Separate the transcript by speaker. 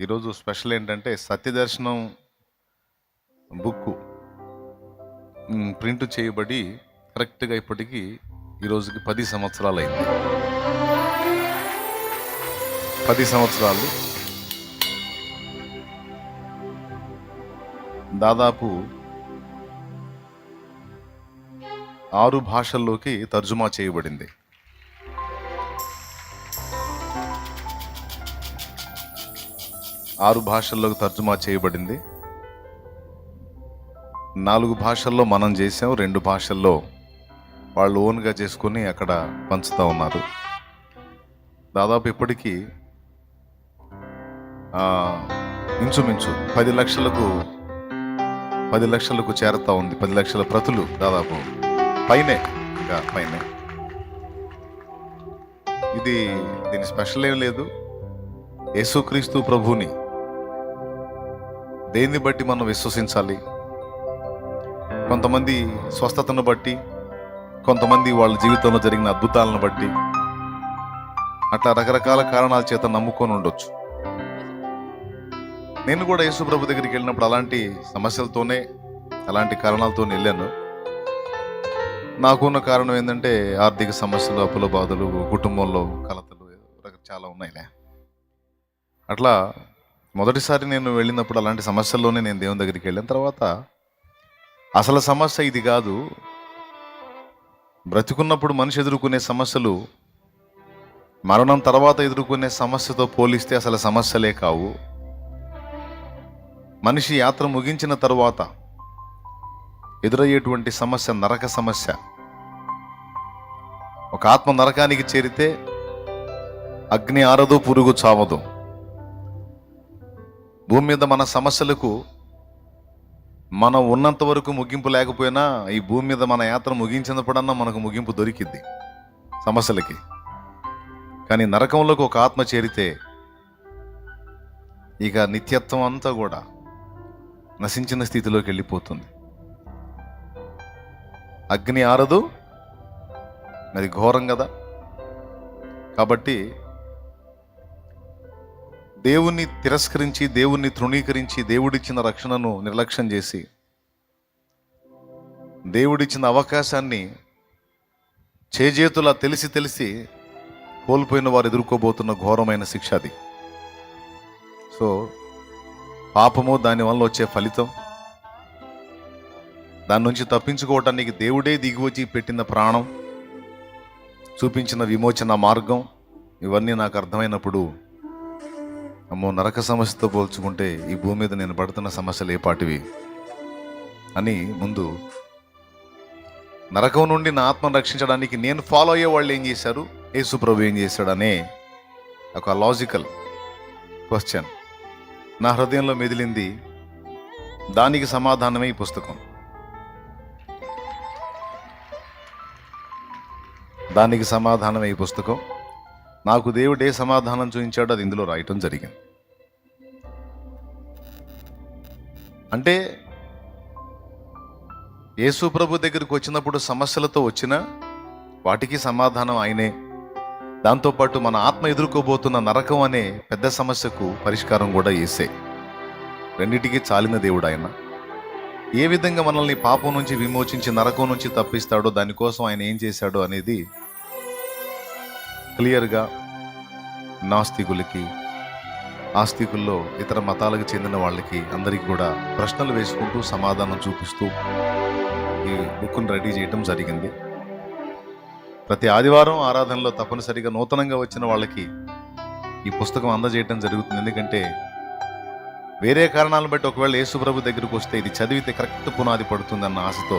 Speaker 1: ఈరోజు స్పెషల్ ఏంటంటే సత్యదర్శనం book print చేయబడి కరెక్ట్గా ఇప్పటికీ ఈరోజుకి పది సంవత్సరాలు అయింది పది సంవత్సరాలు. దాదాపు ఆరు భాషల్లోకి తర్జుమా చేయబడింది. ఆరు భాషల్లోకి తర్జుమా చేయబడింది. నాలుగు భాషల్లో మనం చేసాం రెండు భాషల్లో వాళ్ళు ఓన్గా చేసుకుని అక్కడ పంచుతూ ఉన్నారు. దాదాపు ఇప్పటికీ ఇంచుమించు పది లక్షలకు పది లక్షలకు చేరుతూ ఉంది. పది లక్షల ప్రతులు దాదాపు పైనే ఇంకా పైనే. ఇది దీని స్పెషల్ ఏం లేదు. యేసుక్రీస్తు ప్రభుని దేన్ని బట్టి మనం విశ్వసించాలి? కొంతమంది స్వస్థతను బట్టి కొంతమంది వాళ్ళ జీవితంలో జరిగిన అద్భుతాలను బట్టి అట్లా రకరకాల కారణాల చేత నమ్ముకొని ఉండొచ్చు. నేను కూడా యేసు ప్రభు దగ్గరికి వెళ్ళినప్పుడు అలాంటి సమస్యలతోనే అలాంటి కారణాలతో వెళ్ళాను. నాకున్న కారణం ఏంటంటే ఆర్థిక సమస్యలు అప్పుల బాధలు కుటుంబంలో కలతలు చాలా ఉన్నాయిలే. అట్లా మొదటిసారి నేను వెళ్ళినప్పుడు అలాంటి సమస్యల్లోనే నేను దేవుని దగ్గరికి వెళ్ళిన తర్వాత అసలు సమస్య ఇది కాదు. బ్రతికున్నప్పుడు మనిషి ఎదుర్కొనే సమస్యలు మరణం తర్వాత ఎదుర్కొనే సమస్యతో పోలిస్తే అసలు సమస్యలే కావు. మనిషి యాత్ర ముగించిన తర్వాత ఎదురయ్యేటువంటి సమస్య నరక సమస్య. ఒక ఆత్మ నరకానికి చేరితే అగ్ని ఆరదు పురుగు చావదు. భూమి మీద మన సమస్యలకు మనం ఉన్నంత వరకు ముగింపు లేకపోయినా ఈ భూమి మీద మన యాత్ర ముగించినప్పుడన్నా మనకు ముగింపు దొరికింది సమస్యలకి. కానీ నరకంలోకి ఒక ఆత్మ చేరితే ఇక నిత్యత్వం అంతా కూడా నశించిన స్థితిలోకి వెళ్ళిపోతుంది. అగ్ని ఆరదు అది ఘోరం కదా. కాబట్టి దేవుణ్ణి తిరస్కరించి దేవుణ్ణి తృణీకరించి దేవుడిచ్చిన రక్షణను నిర్లక్ష్యం చేసి దేవుడిచ్చిన అవకాశాన్ని చేజేతులా తెలిసి తెలిసి కోల్పోయిన వారు ఎదుర్కోబోతున్న ఘోరమైన శిక్ష అది. సో పాపము దానివల్ల వచ్చే ఫలితం దాని నుంచి తప్పించుకోవటానికి దేవుడే దిగువచ్చి పెట్టిన ప్రాణం చూపించిన విమోచన మార్గం ఇవన్నీ నాకు అర్థమైనప్పుడు అమ్మో నరక సమస్యతో పోల్చుకుంటే ఈ భూమి మీద నేను పడుతున్న సమస్యలు ఏపాటివి అని ముందు నరకం నుండి నా ఆత్మను రక్షించడానికి నేను ఫాలో అయ్యే వాళ్ళు ఏం చేశారు? యేసు ప్రభు ఏం చేశాడనే ఒక లాజికల్ క్వశ్చన్ నా హృదయంలో మెదిలింది దానికి సమాధానమే ఈ పుస్తకం. దానికి సమాధానమే ఈ పుస్తకం. నాకు దేవుడు ఏ సమాధానం చూపించాడో అది ఇందులో రాయటం జరిగింది. అంటే యేసు ప్రభు దగ్గరికి వచ్చినప్పుడు సమస్యలతో వచ్చిన వాటికి సమాధానం ఆయనే. దాంతోపాటు మన ఆత్మ ఎదుర్కోబోతున్న నరకం అనే పెద్ద సమస్యకు పరిష్కారం కూడా వేసే రెండింటికి చాలిన దేవుడు ఆయన. ఏ విధంగా మనల్ని పాపం నుంచి విమోచించి నరకం నుంచి తప్పిస్తాడో దానికోసం ఆయన ఏం చేశాడో అనేది క్లియర్గా నాస్తికులకి ఆస్తికుల్లో ఇతర మతాలకు చెందిన వాళ్ళకి అందరికీ కూడా ప్రశ్నలు వేసుకుంటూ సమాధానం చూపిస్తూ ఈ బుక్ను రెడీ చేయటం జరిగింది. ప్రతి ఆదివారం ఆరాధనలో తప్పనిసరిగా నూతనంగా వచ్చిన వాళ్ళకి ఈ పుస్తకం అందజేయటం జరుగుతుంది. ఎందుకంటే వేరే కారణాలను బట్టి ఒకవేళ యేసుప్రభు దగ్గరకు వస్తే ఇది చదివితే కరెక్ట్ పునాది పడుతుందన్న ఆశతో